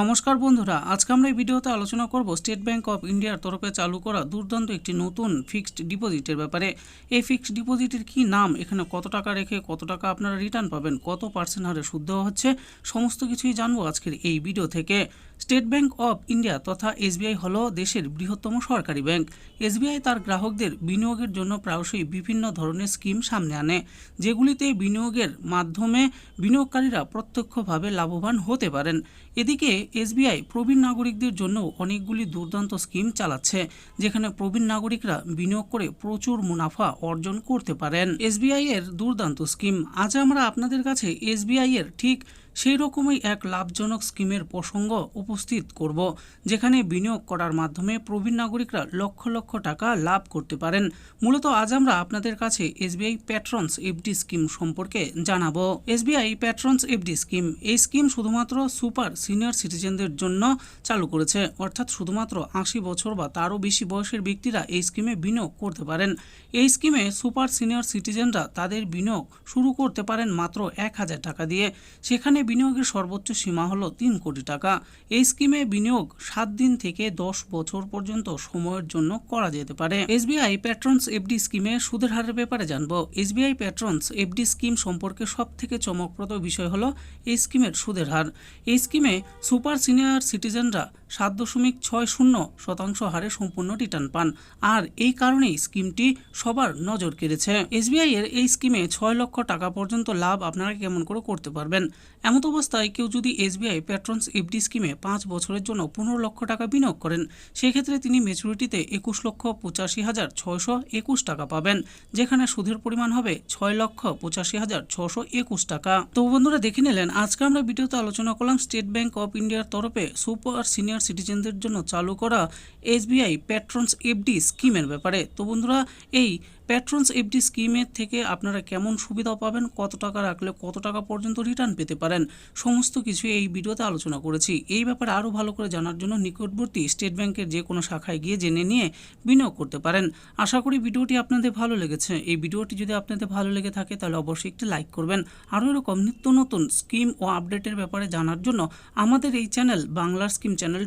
নমস্কার বন্ধুরা, আজকে আমরা এই ভিডিওতে আলোচনা করব স্টেট ব্যাংক অফ ইন্ডিয়ার তরফে চালু করা দুর্দান্ত একটি নতুন ফিক্সড ডিপোজিটের ব্যাপারে। এই ফিক্সড ডিপোজিটের কি নাম, এখানে কত টাকা রেখে কত টাকা আপনারা রিটার্ন পাবেন, কত পার্সেন্ট হারে সুদ দেওয়া হচ্ছে, সমস্ত কিছুই জানব আজকের এই ভিডিও থেকে। স্টেট ব্যাংক অফ ইন্ডিয়া তথা এসবিআই হল দেশের বৃহত্তম সরকারি ব্যাংক। এসবিআই তার গ্রাহকদের বিনিয়োগের জন্য প্রায়শই বিভিন্ন ধরনের স্কিম সামনে আনে, যেগুলিতে বিনিয়োগের মাধ্যমে বিনিয়োগকারীরা প্রত্যক্ষভাবে লাভবান হতে পারেন। এদিকে এসবিআই প্রবীণ নাগরিকদের জন্য অনেকগুলি দুর্দান্ত স্কিম চালাচ্ছে, যেখানে প্রবীণ নাগরিকরা বিনিয়োগ করে প্রচুর মুনাফা অর্জন করতে পারেন। এসবিআই এর দুর্দান্ত স্কিম। আজ আমরা আপনাদের কাছে এসবিআই এর ঠিক সেই রকমই এক লাভজনক স্কিমের প্রসঙ্গ উপস্থিত করব, যেখানে বিনিয়োগ করার মাধ্যমে প্রবীণ নাগরিকরা লক্ষ লক্ষ টাকা লাভ করতে পারেন। মূলত আজ আমরা আপনাদের কাছে এসবিআই প্যাট্রনস এফডি স্কিম সম্পর্কে জানাব। এসবিআই প্যাট্রনস এফডি স্কিম, এই স্কিম শুধুমাত্র সুপার সিনিয়র সিটিজেনদের জন্য চালু করেছে, অর্থাৎ শুধুমাত্র আশি বছর বা তারও বেশি বয়সের ব্যক্তিরা এই স্কিমে বিনিয়োগ করতে পারেন। এই স্কিমে সুপার সিনিয়র সিটিজেনরা তাদের বিনিয়োগ শুরু করতে পারেন মাত্র এক হাজার টাকা দিয়ে। সেখানে বিনিয়োগের সর্বোচ্চ সীমা হল তিন কোটি টাকা। এই স্কিমে বিনিয়োগ সাত দিন থেকে দশ বছর পর্যন্ত সময়ের জন্য করা যেতে পারে। এসবিআই প্যাট্রন্স এফডি স্কিমে সুদের হারের ব্যাপারে জানব। এসবিআই প্যাট্রন্স এফডি স্কিম সম্পর্কে সব থেকে চমকপ্রদ বিষয় হলো এই স্কিমের সুদের হার। এই স্কিমে সুপার সিনিয়র সিটিজেনরা সাত দশমিক ছয় শূন্য শতাংশ হারে সম্পূর্ণ রিটার্ন পান। আর এই কারণেই স্কিমটি সবার নজর কেড়েছে। এসবিআই এর এই স্কিমে ছয় লক্ষ টাকা পর্যন্ত লাভ আপনারা কেমন করে করতে পারবেন? এমত অবস্থায় কেউ যদি এসবিআই প্যাট্রনস এফডি স্কিমে পাঁচ বছরের জন্য পনেরো লক্ষ টাকা বিনিয়োগ করেন, সেক্ষেত্রে তিনি মেচুরিটিতে একুশ লক্ষ পঁচাশি হাজার ছয়শো একুশ টাকা পাবেন, যেখানে সুদের পরিমাণ হবে ছয় লক্ষ পঁচাশি হাজার ছশো একুশ টাকা। তো বন্ধুরা দেখে নিলেন, আজকে আমরা ভিডিওতে আলোচনা করলাম স্টেট ব্যাংক অফ ইন্ডিয়ার তরফে সুপার সিনিয়র সিটিজেনদের জন্য চালু করা এসবিআই প্যাট্রনস এফডি স্কিমের ব্যাপারে। তো বন্ধুরা, এই প্যাট্রনস এফডি স্কিমের থেকে আপনারা কেমন সুবিধা পাবেন, কত টাকা রাখলে কত টাকা পর্যন্ত রিটার্ন পেতে পারেন, সমস্ত কিছু এই ভিডিওতে আলোচনা করেছি। এই ব্যাপারে আরও ভালো করে জানার জন্য নিকটবর্তী স্টেট ব্যাংকের যে কোনো শাখায় গিয়ে জেনে নিয়ে বিনিয়োগ করতে পারেন। আশা করি ভিডিওটি আপনাদের ভালো লেগেছে। এই ভিডিওটি যদি আপনাদের ভালো লেগে থাকে, তাহলে অবশ্যই একটি লাইক করবেন। আরও এরকম নিত্য নতুন স্কিম ও আপডেটের ব্যাপারে জানার জন্য আমাদের এই চ্যানেল বাংলার স্কিম